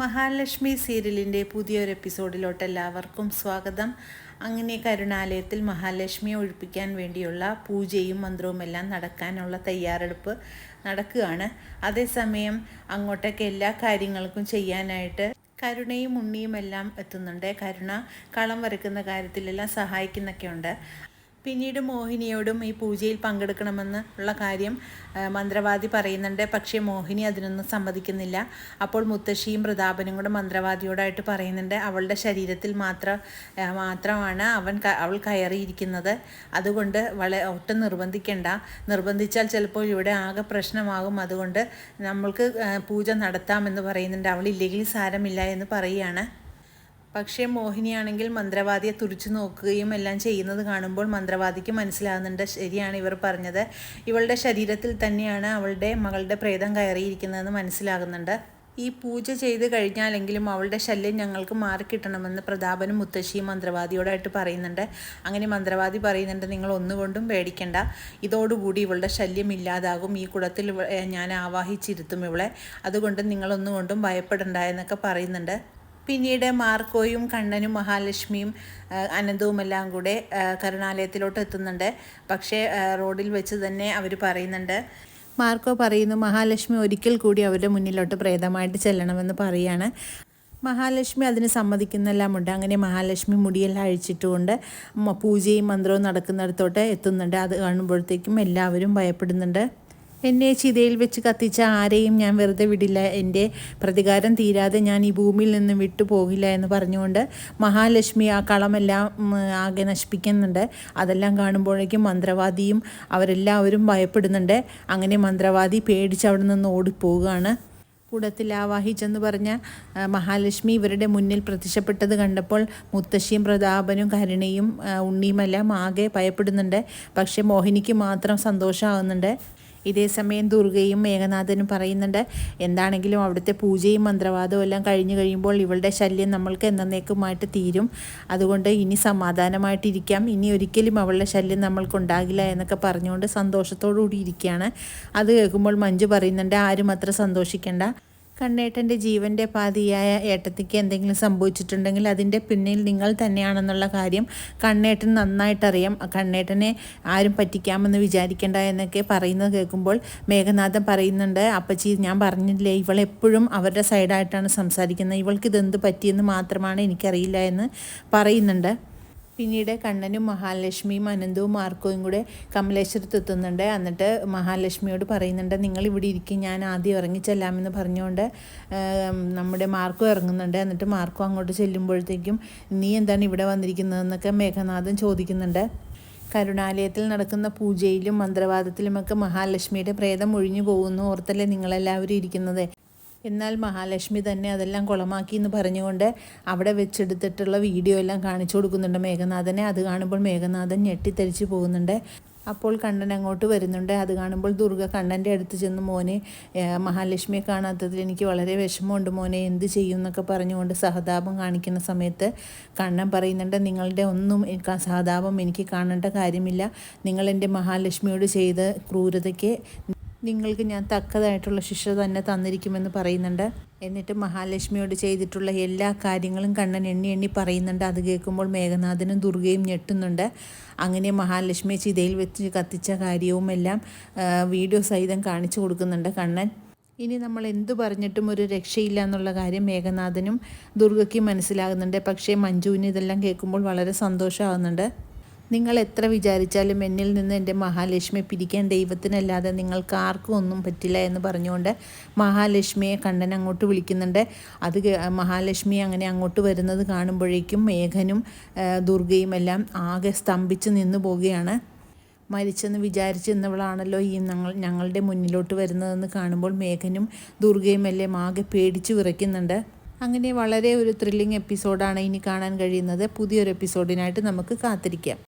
മഹാലക്ഷ്മി സീരിയലിന്റെ പുതിയൊരു എപ്പിസോഡിലോട്ട് എല്ലാവർക്കും സ്വാഗതം. അങ്ങനെ കരുണാലയത്തിൽ മഹാലക്ഷ്മിയെ ഒഴിപ്പിക്കാൻ വേണ്ടിയുള്ള പൂജയും മന്ത്രവും എല്ലാം നടക്കാനുള്ള തയ്യാറെടുപ്പ് നടക്കുകയാണ്. അതേസമയം അങ്ങോട്ടേക്ക് എല്ലാ കാര്യങ്ങൾക്കും ചെയ്യാനായിട്ട് കരുണയും ഉണ്ണിയും എല്ലാം എത്തുന്നുണ്ട്. കരുണ കളം വരയ്ക്കുന്ന കാര്യത്തിലെല്ലാം സഹായിക്കുന്നൊക്കെ ഉണ്ട് പിന്നീട് മോഹിനിയോടും ഈ പൂജയിൽ പങ്കെടുക്കണമെന്ന് ഉള്ള കാര്യം മന്ത്രവാദി പറയുന്നുണ്ട്. പക്ഷേ മോഹിനി അതിനൊന്നും സമ്മതിക്കുന്നില്ല. അപ്പോൾ മുത്തശ്ശിയും പ്രതാപനും കൂടെ മന്ത്രവാദിയോടായിട്ട് പറയുന്നുണ്ട്. അവളുടെ ശരീരത്തിൽ മാത്രം മാത്രമാണ് അവൻ അവൾ കയറിയിരിക്കുന്നത്. അതുകൊണ്ട് വള ഒട്ടും നിർബന്ധിക്കേണ്ട. നിർബന്ധിച്ചാൽ ചിലപ്പോൾ ഇവിടെ ആകെ പ്രശ്നമാകും. അതുകൊണ്ട് നമ്മൾക്ക് പൂജ നടത്താമെന്ന് പറയുന്നുണ്ട്. അവളില്ലെങ്കിൽ സാരമില്ല എന്ന് പറയുകയാണ്. പക്ഷേ മോഹിനിയാണെങ്കിൽ മന്ത്രവാദിയെ തുറിച്ചു നോക്കുകയും എല്ലാം ചെയ്യുന്നത് കാണുമ്പോൾ മന്ത്രവാദിക്ക് മനസ്സിലാകുന്നുണ്ട് ശരിയാണ് ഇവർ പറഞ്ഞത്. ഇവളുടെ ശരീരത്തിൽ തന്നെയാണ് അവളുടെ മകളുടെ പ്രേതം കയറിയിരിക്കുന്നതെന്ന് മനസ്സിലാകുന്നുണ്ട്. ഈ പൂജ ചെയ്ത് കഴിഞ്ഞാലെങ്കിലും അവളുടെ ശല്യം ഞങ്ങൾക്ക് മാറിക്കിട്ടണമെന്ന് പ്രതാപനും മുത്തശ്ശിയും മന്ത്രവാദിയോടായിട്ട് പറയുന്നുണ്ട്. അങ്ങനെ മന്ത്രവാദി പറയുന്നുണ്ട് നിങ്ങൾ ഒന്നുകൊണ്ടും പേടിക്കണ്ട. ഇതോടുകൂടി ഇവളുടെ ശല്യം ഇല്ലാതാകും. ഈ കുടത്തിൽ ഞാൻ ആവാഹിച്ചിരുത്തും ഇവളെ. അതുകൊണ്ട് നിങ്ങളൊന്നുകൊണ്ടും ഭയപ്പെടണ്ട എന്നൊക്കെ പറയുന്നുണ്ട്. പിന്നീട് മാർക്കോയും കണ്ണനും മഹാലക്ഷ്മിയും ആ, അനന്തവും എല്ലാം കൂടെ കരുണാലയത്തിലോട്ട് എത്തുന്നുണ്ട്. പക്ഷേ റോഡിൽ വെച്ച് തന്നെ അവർ പറയുന്നുണ്ട് മാർക്കോ പറയുന്നു മഹാലക്ഷ്മി ഒരിക്കൽ കൂടി അവരുടെ മുന്നിലോട്ട് പ്രേതമായിട്ട് ചെല്ലണമെന്ന് പറയാണ്. മഹാലക്ഷ്മി അതിന് സമ്മതിക്കുന്നെല്ലാമുണ്ട് അങ്ങനെ മഹാലക്ഷ്മി മുടിയെല്ലാം അഴിച്ചിട്ടുകൊണ്ട് പൂജയും മന്ത്രവും നടക്കുന്നിടത്തോട്ട് എത്തുന്നുണ്ട്. അത് കാണുമ്പോഴത്തേക്കും എല്ലാവരും ഭയപ്പെടുന്നുണ്ട്. എന്നെ ചിതയിൽ വെച്ച് കത്തിച്ച ആരെയും ഞാൻ വെറുതെ വിടില്ല. എന്റെ പ്രതികാരം തീരാതെ ഞാൻ ഈ ഭൂമിയിൽ നിന്ന് വിട്ടു പോകില്ല എന്ന് പറഞ്ഞുകൊണ്ട് മഹാലക്ഷ്മി ആ കളമെല്ലാം ആകെ നശിപ്പിക്കുന്നുണ്ട്. അതെല്ലാം കാണുമ്പോഴേക്കും മന്ത്രവാദിയും അവരെല്ലാവരും ഭയപ്പെടുന്നുണ്ട്. അങ്ങനെ മന്ത്രവാദി പേടിച്ച് അവിടെ നിന്ന് ഓടിപ്പോവുകയാണ്. കൂടത്തിൽ ആവാഹിച്ചെന്ന് പറഞ്ഞ മഹാലക്ഷ്മി ഇവരുടെ മുന്നിൽ പ്രത്യക്ഷപ്പെട്ടത് കണ്ടപ്പോൾ മുത്തശ്ശിയും പ്രതാപനും കരുണയും ഉണ്ണിയുമെല്ലാം ആകെ ഭയപ്പെടുന്നുണ്ട്. പക്ഷേ മോഹിനിക്ക് മാത്രം സന്തോഷമാകുന്നുണ്ട്. ഇതേ സമയം ദുർഗയും മേഘനാഥനും പറയുന്നുണ്ട് എന്താണെങ്കിലും അവിടുത്തെ പൂജയും മന്ത്രവാദവും എല്ലാം കഴിഞ്ഞു കഴിയുമ്പോൾ ഇവളുടെ ശല്യം നമ്മൾക്ക് എന്നേക്കുമായിട്ട് തീരും. അതുകൊണ്ട് ഇനി സമാധാനമായിട്ടിരിക്കാം. ഇനി ഒരിക്കലും അവളുടെ ശല്യം നമ്മൾക്കുണ്ടാകില്ല എന്നൊക്കെ പറഞ്ഞുകൊണ്ട് സന്തോഷത്തോടു കൂടി ഇരിക്കുകയാണ്. അത് കേൾക്കുമ്പോൾ മഞ്ജു പറയുന്നുണ്ട് ആരും അത്ര സന്തോഷിക്കേണ്ട. കണ്ണേട്ടന്റെ ജീവന്റെ പാതിയായ ഏട്ടത്തിക്ക് എന്തെങ്കിലും സംഭവിച്ചിട്ടുണ്ടെങ്കിൽ അതിന്റെ പിന്നിൽ നിങ്ങൾ തന്നെയാണെന്നുള്ള കാര്യം കണ്ണേട്ടൻ നന്നായിട്ടറിയാം. കണ്ണേട്ടനെ ആരും പറ്റിക്കാമെന്ന് വിചാരിക്കേണ്ട എന്നൊക്കെ പറയുന്നത് കേൾക്കുമ്പോൾ മേഘനാഥൻ പറയുന്നുണ്ട് അപ്പച്ചി ഞാൻ പറഞ്ഞില്ലേ ഇവളെപ്പോഴും അവരുടെ സൈഡായിട്ടാണ് സംസാരിക്കുന്നത്. ഇവൾക്ക് ഇതെന്ത് പറ്റിയെന്ന് മാത്രമാണ് എനിക്കറിയില്ല എന്ന് പറയുന്നുണ്ട്. പിന്നീട് കണ്ണനും മഹാലക്ഷ്മിയും അനന്തവും മാർക്കോയും കൂടെ കമലേശ്വരത്ത് എത്തുന്നുണ്ട്. എന്നിട്ട് മഹാലക്ഷ്മിയോട് പറയുന്നുണ്ട് നിങ്ങൾ ഇവിടെ ഇരിക്കും ഞാൻ ആദ്യം ഇറങ്ങിച്ചെല്ലാമെന്ന് പറഞ്ഞുകൊണ്ട് നമ്മുടെ മാർക്കോ ഇറങ്ങുന്നുണ്ട്. എന്നിട്ട് മാർക്കോ അങ്ങോട്ട് ചെല്ലുമ്പോഴത്തേക്കും നീ എന്താണ് ഇവിടെ വന്നിരിക്കുന്നതെന്നൊക്കെ മേഘനാഥൻ ചോദിക്കുന്നുണ്ട്. കരുണാലയത്തിൽ നടക്കുന്ന പൂജയിലും മന്ത്രവാദത്തിലുമൊക്കെ മഹാലക്ഷ്മിയുടെ പ്രേതം ഒഴിഞ്ഞു പോകുന്നു. ഓർത്തല്ലേ നിങ്ങളെല്ലാവരും ഇരിക്കുന്നത്? എന്നാൽ മഹാലക്ഷ്മി തന്നെ അതെല്ലാം കുളമാക്കി എന്ന് പറഞ്ഞുകൊണ്ട് അവിടെ വെച്ചെടുത്തിട്ടുള്ള വീഡിയോ എല്ലാം കാണിച്ചു കൊടുക്കുന്നുണ്ട് മേഘനാഥനെ. അത് കാണുമ്പോൾ മേഘനാഥൻ ഞെട്ടിത്തെറിച്ച് പോകുന്നുണ്ട്. അപ്പോൾ കണ്ണൻ അങ്ങോട്ട് വരുന്നുണ്ട്. അത് കാണുമ്പോൾ ദുർഗ കണ്ണന്റെ അടുത്ത് ചെന്ന് മോനെ മഹാലക്ഷ്മിയെ കാണാത്തതിൽ എനിക്ക് വളരെ വിഷമമുണ്ട് മോനെ. എന്ത് ചെയ്യും എന്നൊക്കെ പറഞ്ഞുകൊണ്ട് സഹതാപം കാണിക്കുന്ന സമയത്ത് കണ്ണൻ പറയുന്നുണ്ട് നിങ്ങളുടെ ഒന്നും സഹതാപം എനിക്ക് കാണേണ്ട കാര്യമില്ല. നിങ്ങൾ എന്റെ മഹാലക്ഷ്മിയോട് ചെയ്ത ക്രൂരതയ്ക്ക് നിങ്ങൾക്ക് ഞാൻ തക്കതായിട്ടുള്ള ശിക്ഷ തന്നെ തന്നിരിക്കുമെന്ന് പറയുന്നുണ്ട്. എന്നിട്ട് മഹാലക്ഷ്മിയോട് ചെയ്തിട്ടുള്ള എല്ലാ കാര്യങ്ങളും കണ്ണൻ എണ്ണി എണ്ണി പറയുന്നുണ്ട്. അത് കേൾക്കുമ്പോൾ മേഘനാഥനും ദുർഗയും ഞെട്ടുന്നുണ്ട്. അങ്ങനെ മഹാലക്ഷ്മിയെ ചിതയിൽ വെച്ച് കത്തിച്ച കാര്യവും എല്ലാം വീഡിയോ സഹിതം കാണിച്ചു കൊടുക്കുന്നുണ്ട് കണ്ണൻ. ഇനി നമ്മൾ എന്തു പറഞ്ഞിട്ടും ഒരു രക്ഷയില്ല എന്നുള്ള കാര്യം മേഘനാഥനും ദുർഗയ്ക്കും മനസ്സിലാകുന്നുണ്ട്. പക്ഷേ മഞ്ജുവിന് ഇതെല്ലാം കേൾക്കുമ്പോൾ വളരെ സന്തോഷമാകുന്നുണ്ട്. നിങ്ങൾ എത്ര വിചാരിച്ചാലും എന്നിൽ നിന്ന് എന്റെ മഹാലക്ഷ്മിയെ പിരിക്കാൻ ദൈവത്തിനല്ലാതെ നിങ്ങൾക്ക് ആർക്കും ഒന്നും പറ്റില്ല എന്ന് പറഞ്ഞുകൊണ്ട് മഹാലക്ഷ്മിയെ കണ്ണൻ അങ്ങോട്ട് വിളിക്കുന്നുണ്ട്. അത് മഹാലക്ഷ്മി അങ്ങനെ അങ്ങോട്ട് വരുന്നത് കാണുമ്പോഴേക്കും മേഘനും ദുർഗയും എല്ലാം ആകെ സ്തംഭിച്ച് നിന്നു പോവുകയാണ്. മരിച്ചെന്ന് വിചാരിച്ചിരുന്നവളാണല്ലോ ഈ ഞങ്ങൾ ഞങ്ങളുടെ മുന്നിലോട്ട് വരുന്നതെന്ന് കാണുമ്പോൾ മേഘനും ദുർഗയും എല്ലാം ആകെ പേടിച്ചു വിറയ്ക്കുന്നുണ്ട്. അങ്ങനെ വളരെ ഒരു ത്രില്ലിംഗ് എപ്പിസോഡാണ് ഇനി കാണാൻ കഴിയുന്നത്. പുതിയൊരു എപ്പിസോഡിനായിട്ട് നമുക്ക് കാത്തിരിക്കാം.